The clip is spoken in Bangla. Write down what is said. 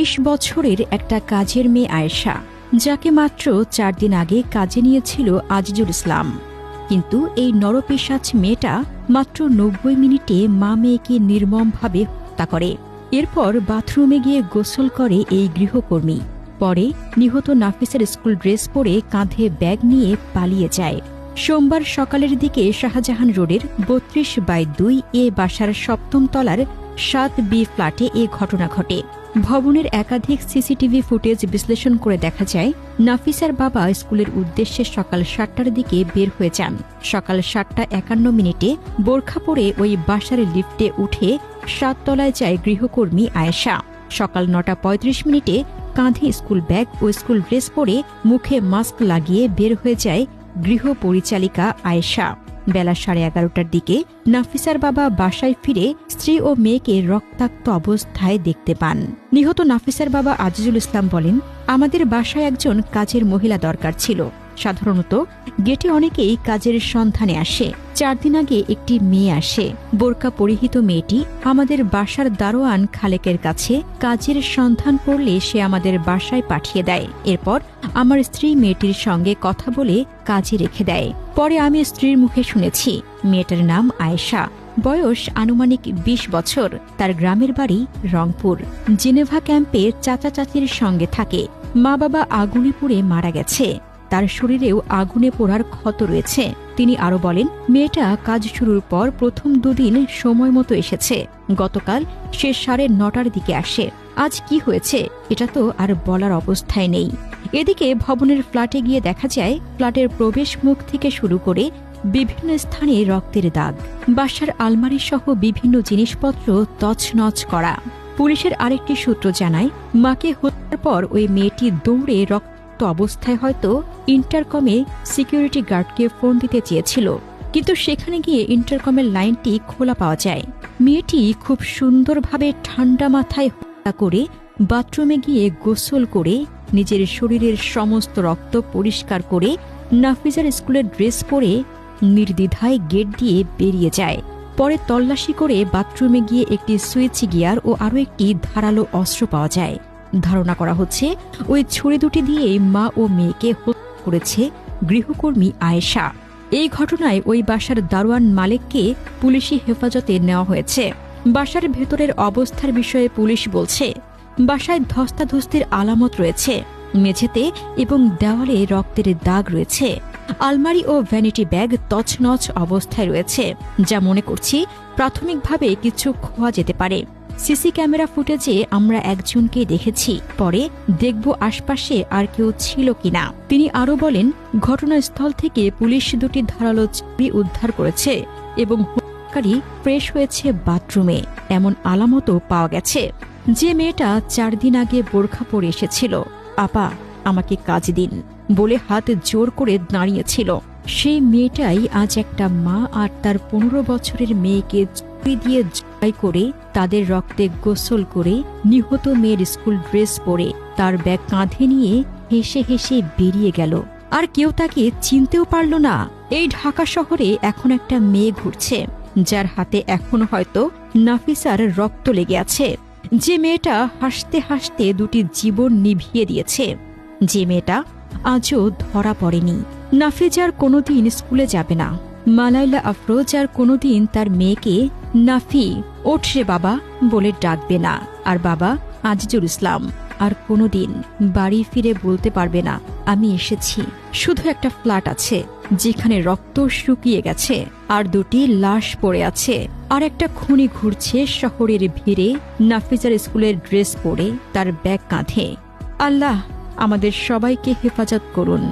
তেইশ বছরের একটা কাজের মেয়ে আয়েশা, যাকে মাত্র চার দিন আগে কাজে নিয়েছিল আজিজুল ইসলাম। কিন্তু এই নরপেশাচ মেয়েটা মাত্র নব্বই মিনিটে মা মেয়েকে নির্মমভাবে হত্যা করে। এরপর বাথরুমে গিয়ে গোসল করে এই গৃহকর্মী। পরে নিহত নাফিসের স্কুল ড্রেস পরে কাঁধে ব্যাগ নিয়ে পালিয়ে যায়। সোমবার সকালের দিকে শাহজাহান রোডের বত্রিশ বাই দুই এ বাসার সপ্তম তলার সাত বি ফ্ল্যাটে এ ঘটনা ঘটে। ভবনের একাধিক সিসিটিভি ফুটেজ বিশ্লেষণ করে দেখা যায়, নাফিসার বাবা স্কুলের উদ্দেশ্যে সকাল সাতটার দিকে বের হয়ে যান। সকাল সাতটা একান্ন মিনিটে বোরখা পরে ওই বাসার লিফটে উঠে সাততলায় যায় গৃহকর্মী আয়েশা। সকাল নটা পঁয়ত্রিশ মিনিটে কাঁধে স্কুল ব্যাগ ও স্কুল ড্রেস পরে মুখে মাস্ক লাগিয়ে বের হয়ে যায় গৃহ পরিচালিকা আয়েশা। বেলা সাড়ে এগারোটার দিকে নাফিসার বাবা বাসায় ফিরে স্ত্রী ও মেয়েকে রক্তাক্ত অবস্থায় দেখতে পান। নিহত নাফিসার বাবা আজিজুল ইসলাম বলেন, আমাদের বাসায় একজন কাজের মহিলা দরকার ছিল। সাধারণত গেটে অনেকেই কাজের সন্ধানে আসে। চার দিন আগে একটি মেয়ে আসে। বোরকা পরিহিত মেয়েটি আমাদের বাসার দারোয়ান খালেকের কাছে কাজের সন্ধান করলে সে আমাদের বাসায় পাঠিয়ে দেয়। এরপর আমার স্ত্রী মেয়েটির সঙ্গে কথা বলে কাজে রেখে দেয়। পরে আমি স্ত্রীর মুখে শুনেছি, মেয়েটার নাম আয়েশা। বয়স আনুমানিক ২০ বছর। তার গ্রামের বাড়ি রংপুর। জেনেভা ক্যাম্পে চাচা চাচির সঙ্গে থাকে। মা বাবা আগুনে পুড়ে মারা গেছে। তার শরীরেও আগুনে পোড়ার ক্ষত রয়েছে। তিনি আরও বলেন, মেয়েটা কাজ শুরুর পর প্রথম দুদিন সময় মতো এসেছে। গতকাল সে সাড়ে নটার দিকে আসে। আজ কি হয়েছে, এটা তো আর বলার অবস্থায় নেই। এদিকে ভবনের ফ্ল্যাটে গিয়ে দেখা যায়, ফ্ল্যাটের প্রবেশ মুখ থেকে শুরু করে বিভিন্ন স্থানে রক্তের দাগ। বাসার আলমারি সহ বিভিন্ন জিনিসপত্র তছনছ করা। পুলিশের আরেকটি সূত্র জানায়, মাকে হত্যার পর ওই মেয়েটি দৌড়ে রক্ত অবস্থায় হয়তো ইন্টারকমে সিকিউরিটি গার্ডকে ফোন দিতে চেয়েছিল। কিন্তু সেখানে গিয়ে ইন্টারকমের লাইনটি খোলা পাওয়া যায়। মেয়েটি খুব সুন্দরভাবে ঠান্ডা মাথায় হত্যা করে বাথরুমে গিয়ে গোসল করে নিজের শরীরের সমস্ত রক্ত পরিষ্কার করে নাফিজার স্কুলের ড্রেস পরে নির্দ্বিধায় গেট দিয়ে বেরিয়ে যায়। পরে তল্লাশি করে বাথরুমে গিয়ে একটি সুইচ গিয়ার ও আরও একটি ধারালো অস্ত্র পাওয়া যায়। ধারণা করা হচ্ছে, ওই ছুরি দুটি দিয়ে মা ও মেয়েকে হত্যা করেছে গৃহকর্মী আয়েশা। এই ঘটনায় ওই বাসার দারোয়ান মালিককে পুলিশি হেফাজতে নেওয়া হয়েছে। বাসার ভেতরের অবস্থার বিষয়ে পুলিশ বলছে, বাসায় ধস্তাধস্তির আলামত রয়েছে, মেঝেতে এবং দেওয়ালে রক্তের দাগ রয়েছে। আলমারি ও ভ্যানিটি ব্যাগ তছনছ অবস্থায় রয়েছে। যা মনে করছি প্রাথমিকভাবে কিছু খোয়া যেতে পারে। সিসি ক্যামেরা ফুটেজে আমরা একজনকে দেখেছি। পরে দেখব আশপাশে আর কেউ ছিল কিনা। তিনি আরও বলেন, ঘটনাস্থল থেকে পুলিশ দুটি ধারালো চাবি উদ্ধার করেছে এবং হত্যাকারী ফ্রেশ হয়েছে বাথরুমে। এমন আলামতও পাওয়া গেছে। যে মেয়েটা চার দিন আগে বোরখা পরে এসেছিল। আপা আমাকে কাজ দিন বলে হাত জোর করে দাঁড়িয়েছিল। সেই মেয়েটাই আজ একটা মা আর তার পনেরো বছরের মেয়েকে চুরি দিয়ে জয় করে তাদের রক্তে গোসল করে নিহত মেয়ের স্কুল ড্রেস পরে তার ব্যাগ কাঁধে নিয়ে হেসে হেসে বেরিয়ে গেল। আর কেউ তাকে চিনতেও পারল না। এই ঢাকা শহরে এখন একটা মেয়ে ঘুরছে, যার হাতে এখন হয়তো নাফিসার রক্ত লেগে আছে। যে মেয়েটা হাসতে হাসতে দুটি জীবন নিভিয়ে দিয়েছে। যে মেয়েটা আজও ধরা পড়েনি। নাফিজার কোনোদিন স্কুলে যাবে না। মালাইলা আফরোজ আর কোনোদিন তার মেয়েকে নাফি, ওঠ রে বাবা, বলে ডাকবে না। আর বাবা, আজিজুল ইসলাম, আর কোনোদিন বাড়ি ফিরে বলতে পারবে না, আমি এসেছি। শুধু একটা ফ্ল্যাট আছে, যেখানে রক্ত শুকিয়ে গেছে, আর দুটি লাশ পড়ে আছে, আর একটা খুনি ঘুরছে শহরের ভিড়ে। নাফিজার স্কুলের ড্রেস পরে তার ব্যাগ কাঁধে। আল্লাহ আমাদের সবাইকে হেফাজত করুন।